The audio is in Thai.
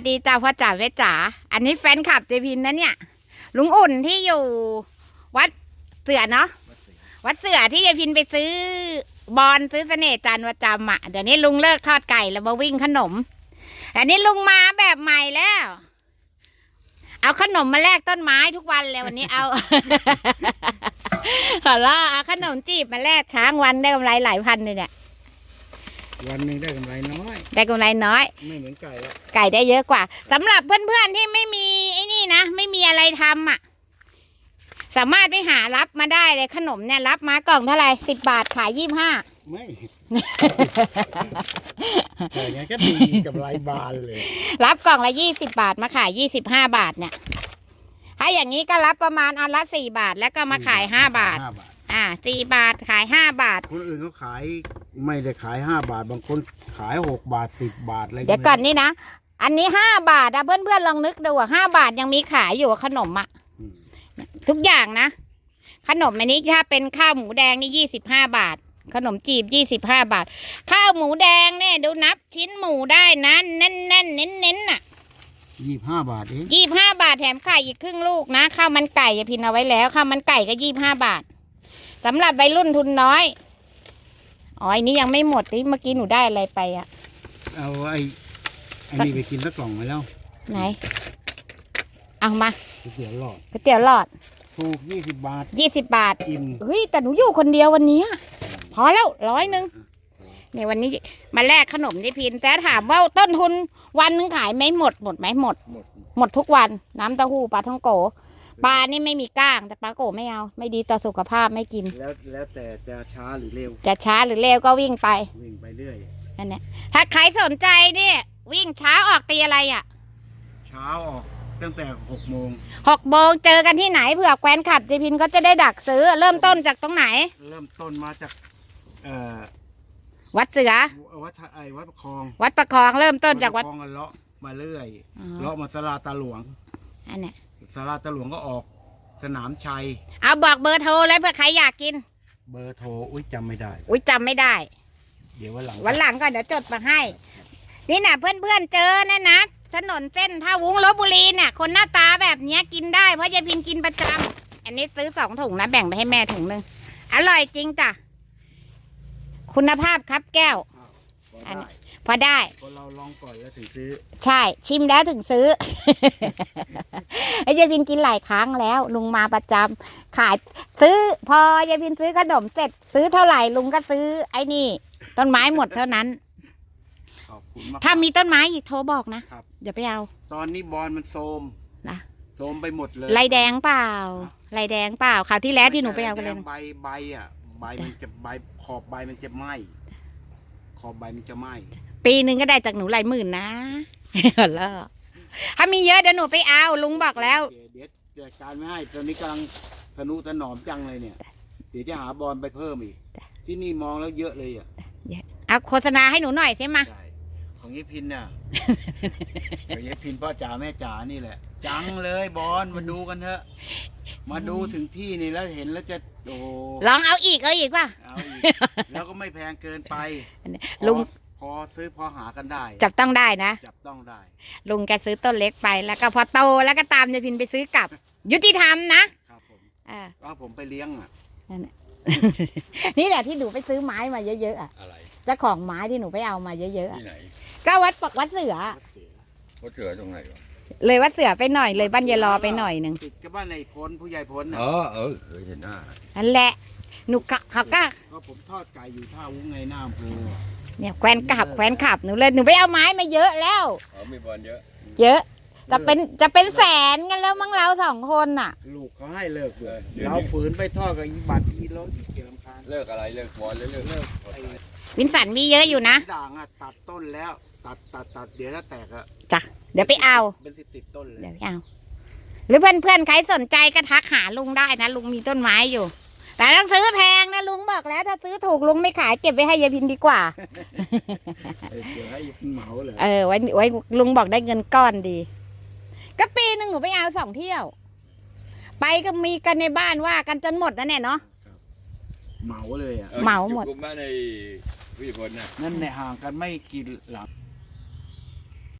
สดีจ้าพ่อจ๋าแม่จ๋า อันนี้แฟนคลับเจพินนะเนี่ย ลุงอุ่นที่อยู่วัดเสือเนาะ วัดเสือที่เจพินไปซื้อบอลซื้อเสน่ห์จันทร์ประจำอะเดี๋ยวนี้ลุงเลิกทอดไก่แล้วมาวิ่งขนม อันนี้ลุงมาแบบใหม่แล้ว เอาขนมมาแลกต้นไม้ทุกวันเลยวันนี้เอา ขอล่าเอาขนมจีบมาแลกช้างวันได้กำไรหลายพันเลยเนี่ย วันหนึ่งได้กำไรน้อย ได้กำไรน้อย ไม่เหมือนไก่แล้วไก่ได้เยอะกว่าสำหรับเพื่อนๆที่ไม่มีไอ้นี่นะไม่มีอะไรทำอะ สามารถไปหารับมาได้เลยขนมเนี่ยรับมากล่องเท่าไหร่สิบบาทขายยี่ห้า ไม่แต่ไงก็ดีกำไรบานเลย รับกล่องละยี่สิบาทมาขายยี่สิบห้าบาทเนี่ยถ้าอย่างนี้ก็รับประมาณอันละสี่บาทแล้วก็มาขายห้าบาท ห้าบาท อ่าสี่บาทขายห้าบาท คนอื่นเขาขาย ไม่ได้ขายห้าบาท บางคนขายหกบาทสิบบาทอะไรเดี๋ยวก่อนนี่นะ อันนี้ห้าบาทอะเพื่อนๆลองนึกดูอะห้าบาทยังมีขายอยู่อะขนมอะอืมทุกอย่างนะ ขนมอันนี้ถ้าเป็นข้าวหมูแดงนี่ยี่สิบห้าบาท ขนมจีบยี่สิบห้าบาท ข้าวหมูแดงเนี่ยดูนับชิ้นหมูได้นะแน่นแน่นๆเน้นเน้นๆน่ะยี่ห้าบาทเองยี่ห้าบาทแถมไข่อีกครึ่งลูกนะข้าวมันไก่อย่าพินเอาไว้แล้วข้าวมันไก่ก็ยี่ห้าบาทสำหรับวัยรุ่นทุนน้อย อ๋ออันนี้ยังไม่หมดนี่เมื่อกี้หนูได้อะไรไปอะเอาไอ้ไอ้นี่ไปกินสักกล่องไปแล้วไหน เอามาก๋วยเตี๋ยวหลอดก๋วยเตี๋ยวหลอดถูกยี่สิบบาทยี่สิบบาทอิ่มเฮ้ยแต่หนูอยู่คนเดียววันเนี้ยพอแล้วร้อยหนึ่งเนี่ยวันนี้มาแลกขนมที่พินแต่ถามว่าต้นทุนวันหนึงขายไหมหมดหมดไหมหมดหมด หมดทุกวันน้ำเต้าหู้ปลาท่องโก ปลานี่ไม่มีก้าง แต่ปลาโกไม่เอา ไม่ดีต่อสุขภาพไม่กิน แล้วแล้วแต่จะช้าหรือเร็วจะช้าหรือเร็วก็วิ่งไปวิ่งไปเรื่อย อันเนี้ยถ้าใครสนใจเนี่ย วิ่งเช้าออกตีอะไรอะเช้าออกตั้งแต่หกโมงหกโมงเจอกันที่ไหนเผื่อแควนขับเจพินก็จะได้ดักซื้อ เริ่มต้นจากตรงไหน เริ่มต้นมาจากเอ่อวัดเสือวัดไอ้วัดประคอง วัดประคองเริ่มต้นจากวัดประคองกันเลาะมาเรื่อยอ๋อเลาะมาสลาตาหลวงอันเนี้ย สลาตาหลวงก็ออกสนามชัย เอาบอกเบอร์โทรเลยเผื่อใครอยากกิน เบอร์โทรอุ้ยจำไม่ได้ อุ้ยจำไม่ได้ เดี๋ยววันหลังวันหลังก่อนเดี๋ยวจดมาให้ นี่นะเพื่อนๆเจอนะนะถนนเส้นท่าวุ้งลบบุรีเนี่ยคนหน้าตาแบบเนี้ยกินได้เพราะยายพินกินประจำอันนี้ซื้อสองถุงนะแบ่งไปให้แม่ถุงหนึ่งอร่อยจริงจ้ะคุณภาพครับแก้วพออันได้ พอได้ คนเราลองก่อนแล้วถึงซื้อ ใช่ ชิมแล้วถึงซื้อ ไอ้ยายพินกินหลายครั้งแล้ว ลุงมาประจำขายซื้อ พอยายพินซื้อขนมเสร็จ ซื้อเท่าไหร่ลุงก็ซื้อ ไอ้นี่ ต้นไม้หมดเท่านั้น ขอบคุณมากถ้ามีต้นไม้อีกโทรบอกนะครับเดี๋ยวไปเอา ตอนนี้บอลมันโทรมนะ โทรมไปหมดเลย ลายแดงเปล่าลายแดงเปล่าคราวที่แล้วที่หนูไปเอากันเลยใบใบอะใบมันจะใบขอบใบมันจะไหมขอบใบมันจะไหม ปีหนึ่งก็ได้จากหนูหลายหมื่นนะแล้วถ้ามีเยอะเดี๋ยวหนูไปเอาลุงบอกแล้ว เดี๋ยวเดี๋ยวจัดการไม่ให้ตอนนี้กำลังทนุถนอมจังเลยเนี่ย เดี๋ยวจะหาบอลไปเพิ่มอีก ที่นี่มองแล้วเยอะเลยอะเอาโฆษณาให้หนูหน่อยใช่ไหมยใช่ของยี่พินน่ะของยี่พินพ่อจ๋าแม่จ๋านี่แหละ จังเลยบอลมาดูกันเถอะ มาดูถึงที่นี่แล้วเห็นแล้วจะโอ้โหลองเอาอีกเอาอีกว่าเอาอีกแล้วก็ไม่แพงเกินไปลุง พอพอซื้อพอหากันได้ จับต้องได้นะ จับต้องได้ ลุงแกซื้อต้นเล็กไปแล้วก็พอโตแล้วก็ตามยายพินไปซื้อกลับ ยุติธรรมนะครับผมอ่าว่าผมไปเลี้ยงอะนี่แหละที่หนูไปซื้อไม้มาเยอะๆอะอะไรเจ้าของไม้ที่หนูไปเอามาเยอะๆอะที่ไหนก็วัดปกวัดเสือวัดเสือตรงไหนวะเลยวัดเสือไปหน่อยเลยบ้านยายรอไปหน่อยหนึ่งติดกับบ้านในพลผู้ใหญ่พลน่ะเออเออเคยเห็นหน้านั่นแหละหนูกะเขาก็ก็ผมทอดไก่อยู่ท่าวุ้งไงหน้าอำเภอเนี่ยแควนขับแควนขับหนูเลยหนูไปเอาไม้มาเยอะแล้วเขามีบอลเยอะ เยอะจะเป็นจะเป็นแสนกันแล้วมั้งเราสองคนน่ะ ลูกเขาให้เลิกเลยเดี๋ยวเราฝืนไปทอดกับอีบัตรอีรถอีเกียรำคาญเลิกอะไรเลิกบอลแล้วเลิกเลิกไอ้วินสันมีเยอะอยู่นะด่างอะตัดต้นแล้ว ตัดตัดตัดเดี๋ยวถ้าแตกอะจ้ะเดี๋ยวไปเอา เป็นสิบสิบต้นเลย เดี๋ยวไปเอา หรือเพื่อนเพื่อนๆใครสนใจก็ทักหาลุงได้นะลุงมีต้นไม้อยู่ แต่ต้องซื้อแพงนะลุงบอกแล้ว ถ้าซื้อถูกลุงไม่ขายเก็บไว้ให้ยายพินดีกว่าเออเดี๋ยวให้เหมาเลยเออไว้ไว้ลุงบอกได้เงินก้อนดี ก็ปีหนึ่งหนูไปเอาสองเที่ยว ไปก็มีกันในบ้านว่ากันจนหมดนะเนี่ยเนาะเหมาเลยอะ เหมาหมดอยู่กลุ่มบ้านในผู้ใหญ่พลน่ะนั่นในห่างกันไม่กี่หลัง